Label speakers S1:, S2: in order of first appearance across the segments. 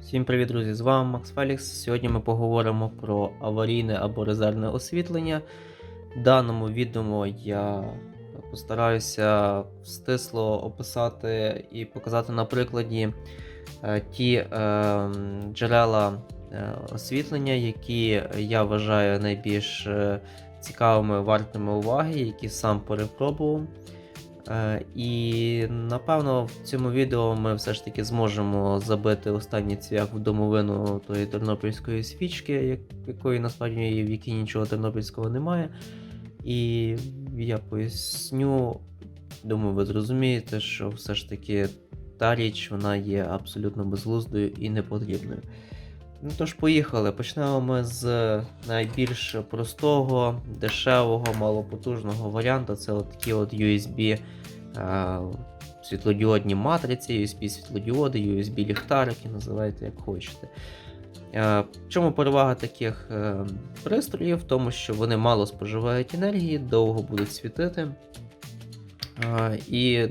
S1: Всім привіт, друзі! З вами Макс Фелікс. Сьогодні ми поговоримо про аварійне або резервне освітлення. В даному відео я постараюся стисло описати і показати на прикладі е, ті е, джерела е, освітлення, які я вважаю найбільш е, цікавими, вартими уваги, які сам перепробував. Е, І напевно в цьому відео ми все ж таки зможемо забити останній цвях в домовину тої тернопільської свічки, якої насправді в якій нічого тернопільського немає. І я поясню, думаю, ви зрозумієте, що все ж таки та річ вона є абсолютно безглуздою і непотрібною. Ну тож, поїхали. Почнемо ми з найбільш простого, дешевого, малопотужного варіанту. Це от такі от USB е, світлодіодні матриці, USB світлодіоди, USB ліхтарики, називайте як хочете. Е, чому перевага таких е, пристроїв? В тому, що вони мало споживають енергії, довго будуть світити е, і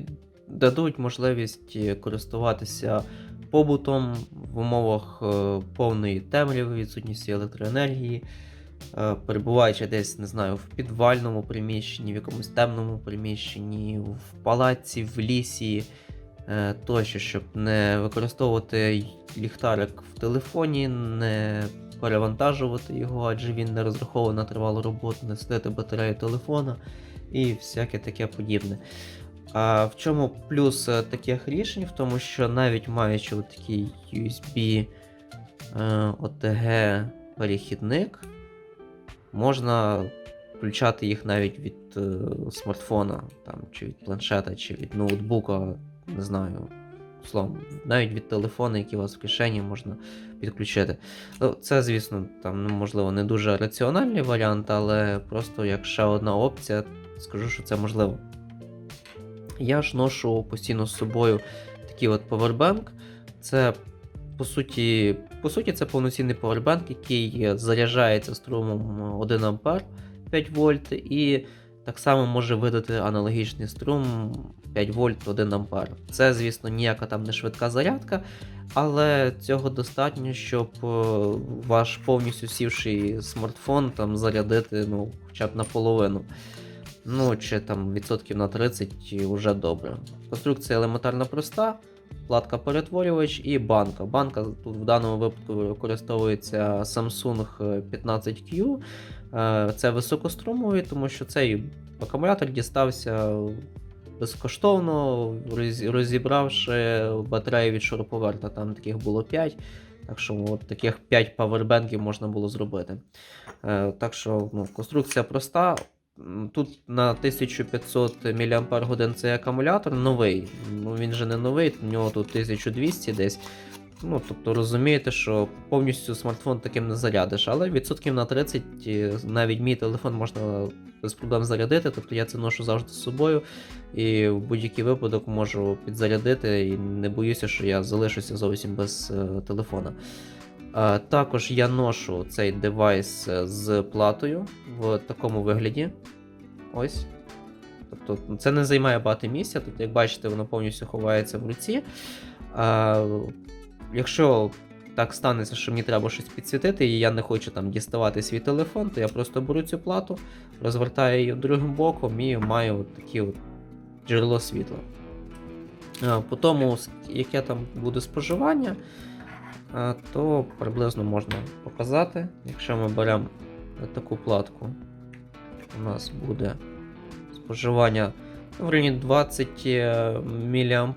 S1: дадуть можливість е, користуватися побутом в умовах е, повної темряви, відсутності електроенергії, е, перебуваючи десь, не знаю, в підвальному приміщенні, в якомусь темному приміщенні, в палаці, в лісі. е, Тощо, щоб не використовувати ліхтарик в телефоні, не перевантажувати його, адже він не розрахований на тривалу роботу, не сидити батарею телефона і всяке таке подібне. А в чому плюс е, таких рішень? В тому, що навіть маючи такий USB е, OTG перехідник, можна включати їх навіть від е, смартфона, там, чи від планшета, чи від ноутбука, не знаю. Словом, навіть від телефону, який у вас в кишені, можна підключити. Ну, це, звісно, там, ну, можливо, не дуже раціональний варіант, але просто як ще одна опція, скажу, що це можливо. Я ж ношу постійно з собою такий от повербанк. Це по суті, по суті, це повноцінний повербанк, який заряджається струмом 1 А 5 вольт, і так само може видати аналогічний струм 5 вольт 1 А. Це, звісно, ніяка там не швидка зарядка, але цього достатньо, щоб е, ваш повністю сівший смартфон там зарядити ну, хоча б наполовину. Ну, чи там відсотків на 30 вже добре. Конструкція елементарно проста, платка перетворювач і банка. Банка тут в даному випадку використовується Samsung 15Q. Е, Це високострумовий, тому що цей акумулятор дістався безкоштовно, розібравши батарею від шуруповерта. Там таких було 5. Так що от таких 5 павербенків можна було зробити. Е, Так що ну, конструкція проста. Тут на 1500 мАч цей акумулятор новий. Ну він же не новий, у нього тут 1200 десь. Ну, тобто розумієте, що повністю смартфон таким не зарядиш, але відсотків на 30 е, навіть мій телефон можна без проблем зарядити. Тобто я це ношу завжди з собою і в будь-який випадок можу підзарядити і не боюся, що я залишуся зовсім без е, телефона. Е, Також я ношу цей девайс е, з платою в такому вигляді. Ось. Тобто це не займає багато місця. Тут, як бачите, воно повністю ховається в руці. Якщо так станеться, що мені треба щось підсвітити, і я не хочу там діставати свій телефон, то я просто беру цю плату, розвертаю її другим боком і маю от такі от джерело світла. По тому, яке там буде споживання, то приблизно можна показати. Якщо ми беремо таку платку, у нас буде споживання в районі 20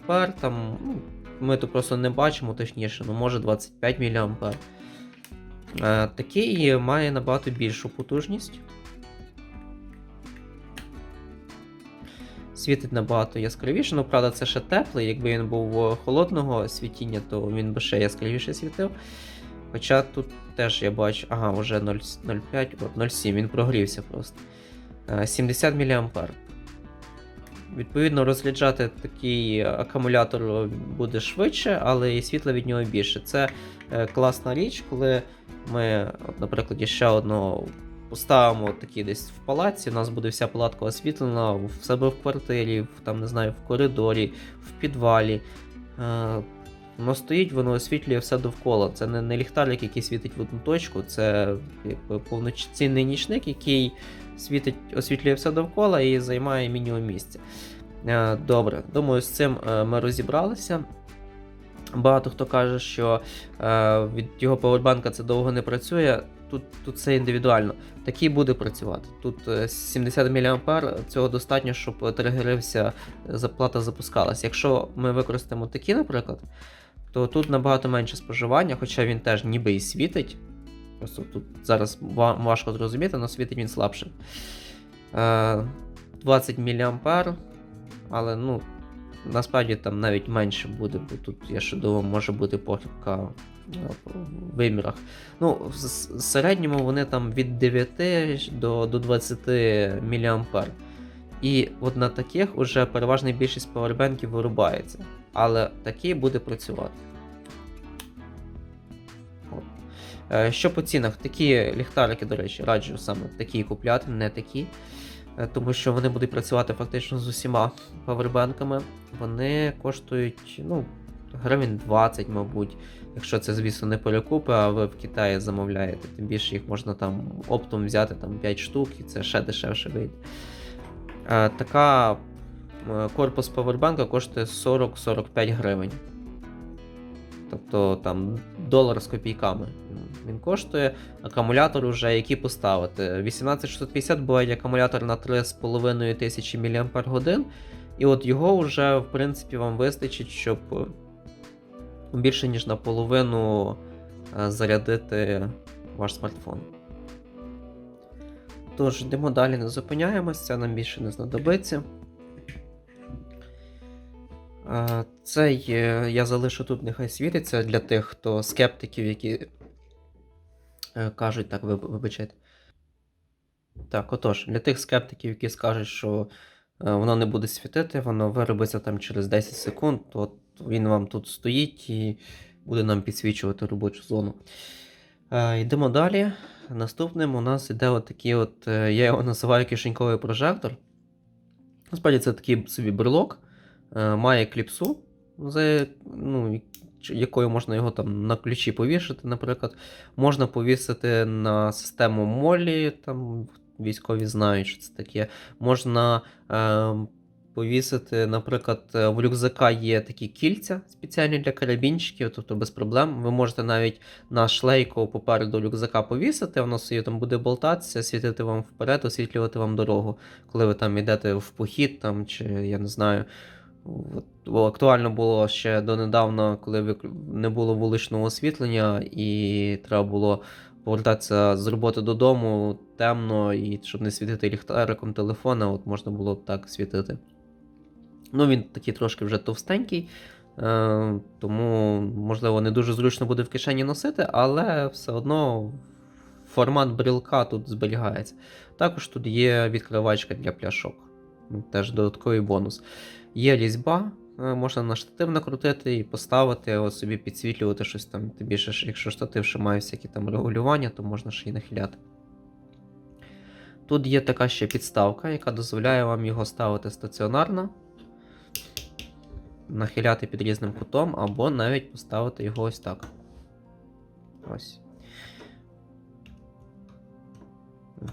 S1: мА. Там, ну, ми тут просто не бачимо точніше, ну може 25 мА. Е, такий має набагато більшу потужність. Світить набагато яскравіше, ну правда, це ще теплий. Якби він був е, холодного світіння, то він би ще яскравіше світив. Хоча тут теж я бачу, ага, вже 0,5, от 0,7, він прогрівся просто. Е, 70 мА. Відповідно, розряджати такий акумулятор буде швидше, але і світла від нього більше. Це е, класна річ, коли ми, от, наприклад, ще одного поставимо такий десь в палаці, у нас буде вся палатка освітлена в себе в квартирі, в, там, не знаю, в коридорі, в підвалі. Е, Воно стоїть, воно освітлює все довкола. Це не, не ліхтарик, який світить в одну точку, це якби повноцінний нічник, який світить, освітлює все довкола і займає мінімум місця. Е, Добре, думаю, з цим е, ми розібралися. Багато хто каже, що е, від його павербанка це довго не працює. Тут, тут це індивідуально. Такий буде працювати. Тут е, 70 мА цього достатньо, щоб тригерився, заплата запускалась. Якщо ми використаємо такі, наприклад, то тут набагато менше споживання, хоча він теж ніби і світить. Просто тут зараз ва- важко зрозуміти, але світить він слабше. Е, 20 мА, але ну, насправді там навіть менше буде, бо тут, я ще думаю, може бути похибка е, вимірах. Ну, в середньому вони там від 9 до, до 20 мА. І от на таких уже переважна більшість павербенків вирубається. Але такий буде працювати. От. Е, Що по цінах? Такі ліхтарики, до речі, раджу саме такі купляти, не такі. Е, Тому що вони будуть працювати фактично з усіма павербенками. Вони коштують ну, гривень 20, мабуть. Якщо це, звісно, не перекупи, а ви в Китаї замовляєте. Тим більше їх можна там оптом взяти там, 5 штук, і це ще дешевше вийде. Е, Така е, корпус павербанка коштує 40-45 гривень. Тобто там долар з копійками він коштує. Акумулятор уже який поставити. 18650 буває акумулятор на 3,5 тисячі мАч. І от його вже, в принципі, вам вистачить, щоб е, більше ніж наполовину е, зарядити ваш смартфон. Тож, йдемо далі, не зупиняємось, це нам більше не знадобиться. Е, Цей е, я залишу тут, нехай світиться для тих, хто скептиків, які е, кажуть, так, вибачайте. Так, отож, для тих скептиків, які скажуть, що воно не буде світити, воно виробиться там через 10 секунд, то він вам тут стоїть і буде нам підсвічувати робочу зону. Е, Йдемо далі. Наступним у нас іде от такий от, е, я його називаю кишеньковий прожектор. Насправді це такий собі брелок, е, має кліпсу, за, ну, якою можна його там на ключі повішати, наприклад. Можна повісити на систему молі, там військові знають, що це таке. Можна е, повісити, наприклад, е, в рюкзака є такі кільця спеціальні для карабінчиків, тобто без проблем. Ви можете навіть на шлейку попереду рюкзака повісити, воно собі там буде болтатися, світити вам вперед, освітлювати вам дорогу, коли ви там йдете в похід, там, чи я не знаю. Бо актуально було ще донедавна, коли не було вуличного освітлення, і треба було повертатися з роботи додому темно, і щоб не світити ліхтариком телефона, от можна було так світити. Ну, він такий трошки вже товстенький, е, тому, можливо, не дуже зручно буде в кишені носити, але все одно формат брілка тут зберігається. Також тут є відкривачка для пляшок. Теж додатковий бонус. Є різьба, е, можна на штатив накрутити і поставити, от собі підсвітлювати щось там. Тим більше, якщо штатив ще має всякі там регулювання, то можна ще й нахиляти. Тут є така ще підставка, яка дозволяє вам його ставити стаціонарно, нахиляти під різним кутом, або навіть поставити його ось так. Ось.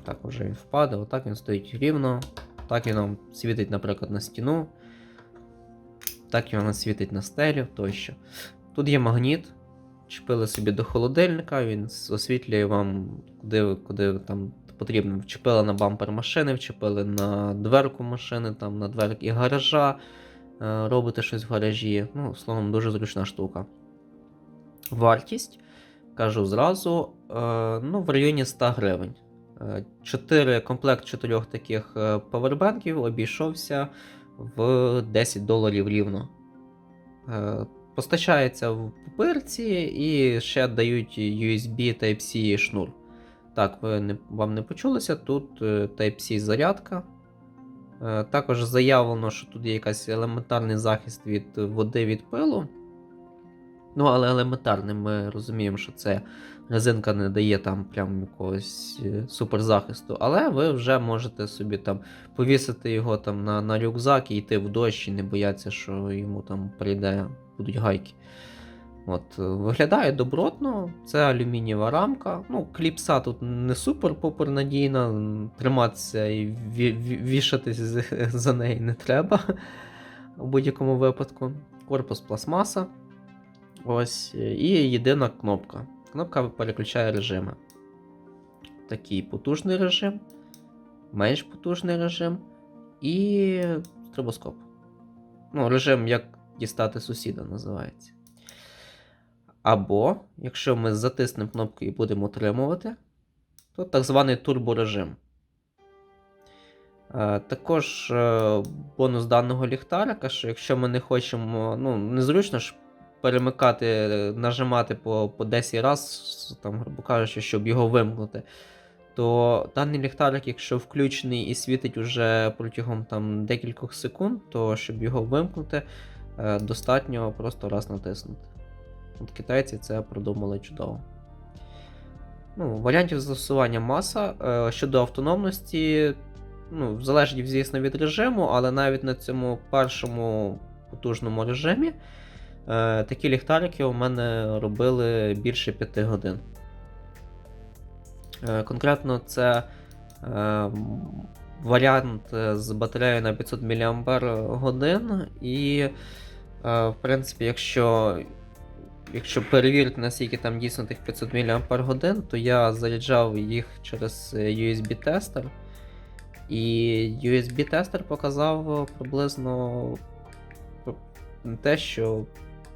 S1: Так вже він впаде, отак він стоїть рівно. Так він нам світить, наприклад, на стіну. Так він нам світить на стелю тощо. Тут є магніт. Чіпили собі до холодильника, він освітлює вам, куди, куди там потрібно. Вчепили на бампер машини, вчепили на дверку машини, там, на дверки гаража, робите щось в гаражі. Ну, словом, дуже зручна штука. Вартість, кажу зразу, е, ну, в районі 100 гривень. Е, Чотири, комплект чотирьох таких е, павербанків обійшовся в 10 доларів рівно. Е, Постачається в пупирці і ще дають USB Type-C шнур. Так, ви не, вам не почулося, тут е, Type-C зарядка. Е, Також заявлено, що тут є якийсь елементарний захист від води від пилу. Ну, але елементарний, ми розуміємо, що це резинка не дає там прям якогось е, суперзахисту. Але ви вже можете собі там повісити його там на, на рюкзак і йти в дощ і не боятися, що йому там прийде, будуть гайки. От, е, виглядає добротно, це алюмінієва рамка. Ну, кліпса тут не супер попер надійна, триматися і ві- ві- вішатись за неї не треба у будь-якому випадку. Корпус пластмаса. Ось, е, і єдина кнопка. Кнопка переключає режими. Такий потужний режим, менш потужний режим і стробоскоп. Ну, режим як дістати сусіда називається. Або, якщо ми затиснемо кнопку і будемо отримувати, то так званий турборежим. Е, Також е, бонус даного ліхтарика, що якщо ми не хочемо, ну, незручно ж перемикати, нажимати по, по 10 разів, там, грубо кажучи, щоб його вимкнути, то даний ліхтарик, якщо включений і світить уже протягом там, декількох секунд, то щоб його вимкнути, е, достатньо просто раз натиснути. От китайці це продумали чудово. Ну, варіантів застосування маса. Е, Щодо автономності, ну, залежить, звісно, від режиму, але навіть на цьому першому потужному режимі е, такі ліхтарики у мене робили більше 5 годин. Е, конкретно це варіант з батареєю на 500 мАч, і, в принципі, якщо Якщо перевірити, наскільки там дійсно тих 500 мАч, то я заряджав їх через е, USB-тестер. І USB-тестер показав приблизно те, що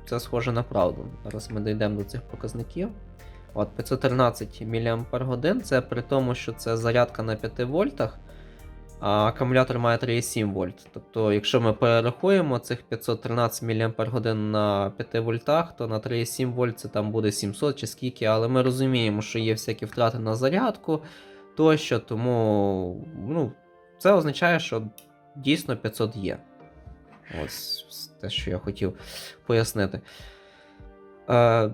S1: це схоже на правду. Зараз ми дійдемо до цих показників. От 513 мАч це при тому, що це зарядка на 5 вольтах, а акумулятор має 3,7 вольт. Тобто, якщо ми перерахуємо цих 513 мАч на 5 вольтах, то на 3,7 вольт це там буде 700 чи скільки, але ми розуміємо, що є всякі втрати на зарядку тощо, тому ну, це означає, що дійсно 500 є. Ось те, що я хотів пояснити. Е,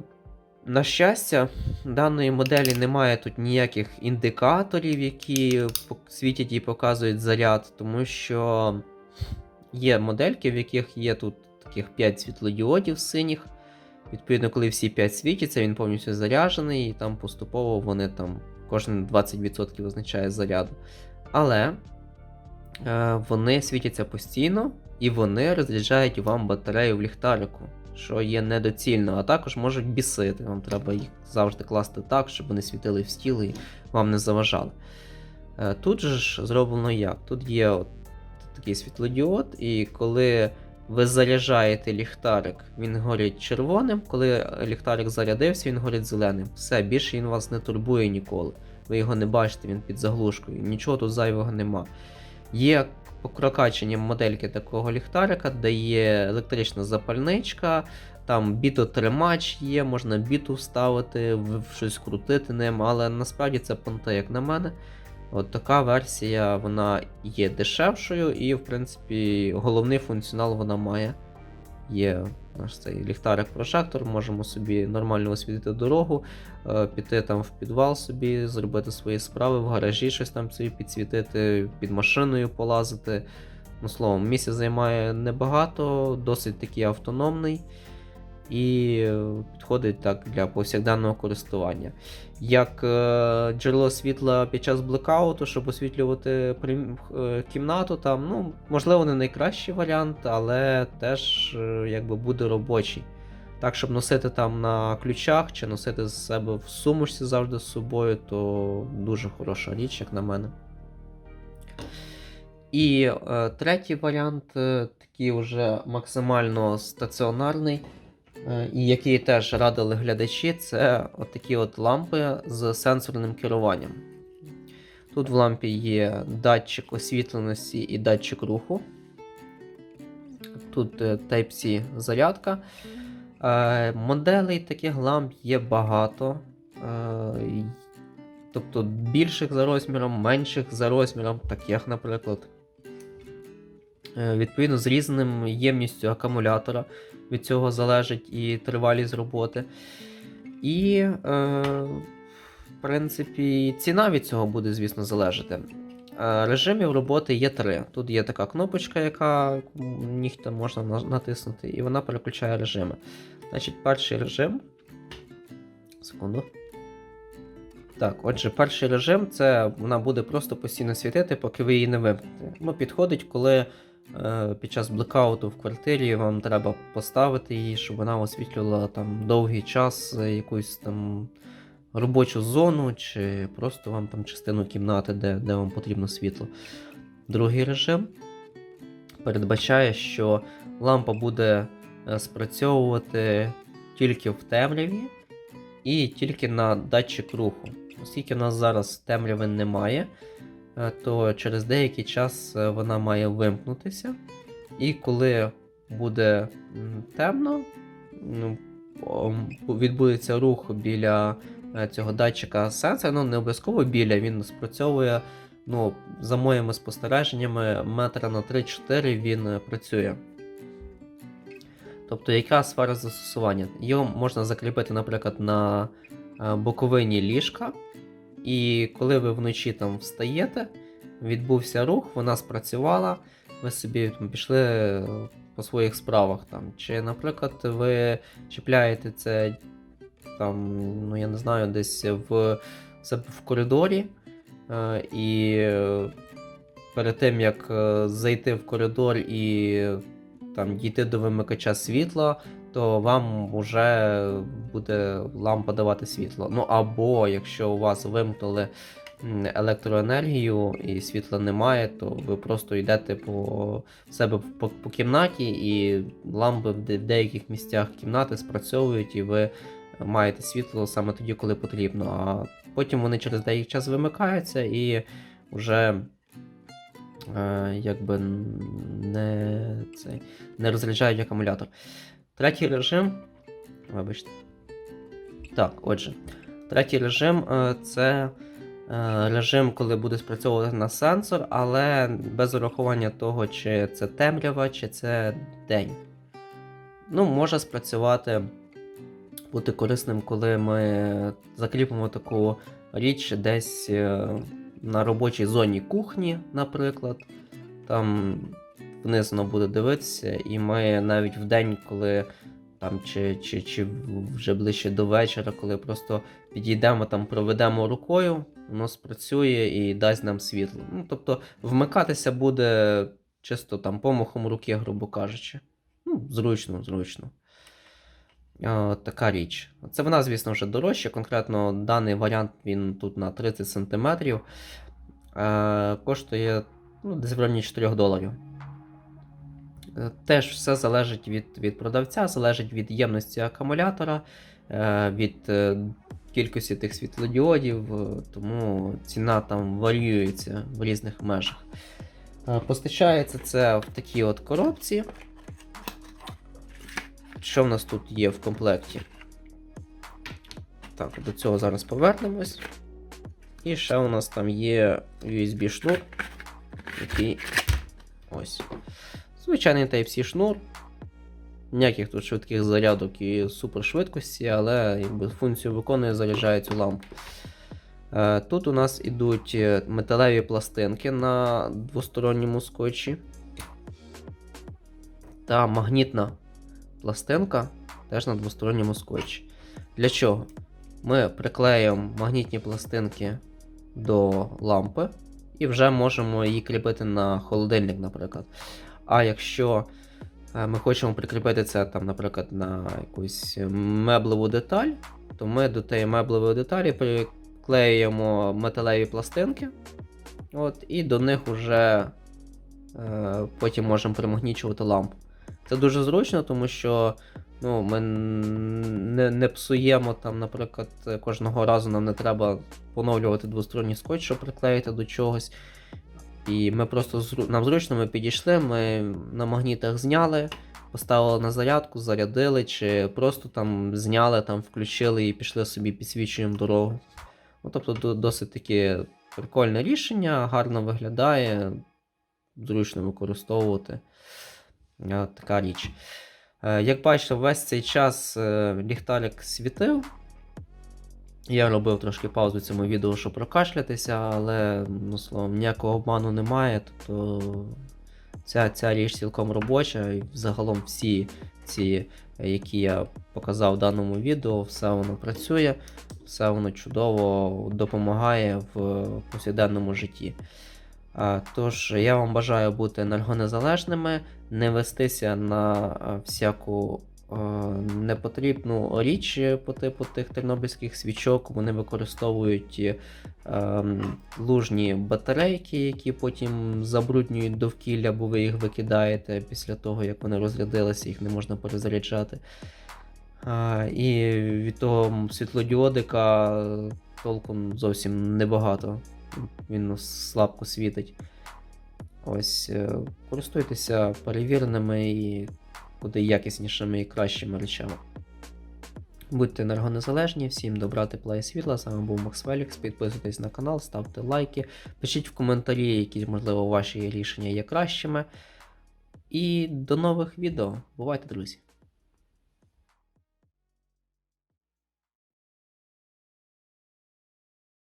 S1: на щастя, даної моделі немає тут ніяких індикаторів, які світять і показують заряд, тому що є модельки, в яких є тут таких 5 світлодіодів синіх. Відповідно, коли всі 5 світяться, він повністю заряджений, і там поступово вони там кожен 20% означає заряду. Але е, вони світяться постійно і вони розряджають вам батарею в ліхтарику, що є недоцільно, а також можуть бісити. Вам треба їх завжди класти так, щоб вони світили в стіл і вам не заважали. Е, Тут же ж зроблено як? Тут є от такий світлодіод, і коли ви заряджаєте ліхтарик, він горить червоним. Коли ліхтарик зарядився, він горить зеленим. Все, більше він вас не турбує ніколи. Ви його не бачите, він під заглушкою. Нічого тут зайвого нема. Є по прокачанням модельки такого ліхтарика, де є електрична запальничка, там бітотримач є, можна біту вставити, щось крутити ним, але насправді це понте, як на мене. От така версія вона є дешевшою, і, в принципі, головний функціонал вона має. Є наш цей ліхтарик-прожектор, можемо собі нормально освітити дорогу, е, піти там в підвал собі, зробити свої справи, в гаражі щось там собі підсвітити, під машиною полазити. Ну, словом, місця займає небагато, досить такий автономний і підходить так для повсякденного користування. Як е, джерело світла під час блекауту, щоб освітлювати е, кімнату, там, ну, можливо, не найкращий варіант, але теж е, якби буде робочий. Так, щоб носити там на ключах чи носити з себе в сумочці завжди з собою, то дуже хороша річ, як на мене. І е, третій варіант, е, такий вже максимально стаціонарний, і який теж радили глядачі, це от такі от лампи з сенсорним керуванням. Тут в лампі є датчик освітленості і датчик руху. Тут е, Type-C зарядка. Е, Моделей таких ламп є багато. Е, Тобто більших за розміром, менших за розміром, так як, наприклад. Е, Відповідно, з різним ємністю акумулятора. Від цього залежить і тривалість роботи. І, е, в принципі, ціна від цього буде, звісно, залежати. Е, Режимів роботи є три. Тут є така кнопочка, яка нігтем можна натиснути, і вона переключає режими. Значить, перший режим. Секунду. Так, отже, перший режим це вона буде просто постійно світити, поки ви її не вимкнете. Ну, підходить, коли під час блекауту в квартирі вам треба поставити її, щоб вона освітлювала там довгий час е, якусь там робочу зону, чи просто вам там частину кімнати, де, де вам потрібно світло. Другий режим передбачає, що лампа буде е, спрацьовувати тільки в темряві і тільки на датчик руху. Оскільки в нас зараз темряви немає, е, то через деякий час е, вона має вимкнутися. І коли буде темно, ну, відбудеться рух біля е, цього датчика сенсора, ну не обов'язково біля, він спрацьовує. Ну, за моїми спостереженнями, метра на 3-4 він е, працює. Тобто, яка сфера застосування? Його можна закріпити, наприклад, на е, боковині ліжка, і коли ви вночі там встаєте, відбувся рух, вона спрацювала, ви собі пішли е, по своїх справах. Там. Чи, наприклад, ви чіпляєте це там, ну я не знаю, десь в в коридорі, е, і е, перед тим як зайти в коридор і там дійти до вимикача світла, то вам вже буде лампа давати світло. Ну або якщо у вас вимкнули електроенергію і світла немає, то ви просто йдете по себе по, по кімнаті, і лампи в де- в деяких місцях кімнати спрацьовують, і ви маєте світло саме тоді, коли потрібно. А потім вони через деякий час вимикаються і вже е, якби не, цей, не розряджають акумулятор. Третій режим. Вибачте. Так, отже. Третій режим е, це е, режим, коли буде спрацьовувати на сенсор, але без урахування того, чи це темрява, чи це день. Ну, може спрацювати, бути корисним, коли ми закріпимо таку річ десь е, на робочій зоні кухні, наприклад. Там вниз буде дивитися, і ми навіть в день, коли там чи, чи, чи вже ближче до вечора, коли просто підійдемо там, проведемо рукою, воно спрацює і дасть нам світло. Ну, тобто вмикатися буде чисто там помахом руки, грубо кажучи. Ну, зручно, зручно. Е, така річ. Це вона, звісно, вже дорожча. Конкретно даний варіант він тут на 30 см. Е, коштує ну, десь в районі 4 доларів. Е, Теж все залежить від, від продавця, залежить від ємності акумулятора, е, від е, кількості тих світлодіодів, тому ціна там варіюється в різних межах. Постачається це в такій от коробці. Що в нас тут є в комплекті? Так, до цього зараз повернемось. І ще у нас там є USB шнур, який ось. Звичайний Type-C шнур. Ніяких тут швидких зарядок і супершвидкості, але якби, функцію виконує, заряджає цю лампу. Е, Тут у нас ідуть е, металеві пластинки на двосторонньому скотчі. Та магнітна пластинка теж на двосторонньому скотчі. Для чого? Ми приклеїмо магнітні пластинки до лампи і вже можемо її кріпити на холодильник, наприклад. А якщо е, ми хочемо прикріпити це, там, наприклад, на якусь меблеву деталь, то ми до тієї меблевої деталі приклеюємо металеві пластинки, от, і до них вже е, потім можемо примагнічувати лампу. Це дуже зручно, тому що ну, ми не, не псуємо там, наприклад, кожного разу нам не треба поновлювати двосторонній скотч, щоб приклеїти до чогось. І ми просто нам зручно ми підійшли, ми на магнітах зняли, поставили на зарядку, зарядили, чи просто там зняли, там включили і пішли собі підсвічуємо дорогу. Ну, тобто досить таке прикольне рішення, гарно виглядає, зручно використовувати. Е, Така річ. Е, Як бачите, весь цей час е, ліхтарик світив. Я робив трошки паузу цьому відео, щоб прокашлятися, але, ну словом, ніякого обману немає. Тобто ця, ця річ цілком робоча, і загалом всі ці, які я показав в даному відео, все воно працює, все воно чудово допомагає в повсякденному житті. Тож я вам бажаю бути енергонезалежними, не вестися на всяку непотрібну річ по типу тих тернопільських свічок. Вони використовують е, ем, лужні батарейки, які потім забруднюють довкілля, бо ви їх викидаєте після того, як вони розрядилися, їх не можна перезаряджати. І від того світлодіодика е, толком зовсім небагато. Він слабко світить. Ось, е, користуйтеся перевіреними і куди якіснішими і кращими речами. Будьте енергонезалежні, всім добра, тепла і світла. З вами був Макс Фелікс. Підписуйтесь на канал, ставте лайки, пишіть в коментарі, які, можливо, ваші рішення є кращими. І до нових відео. Бувайте, друзі!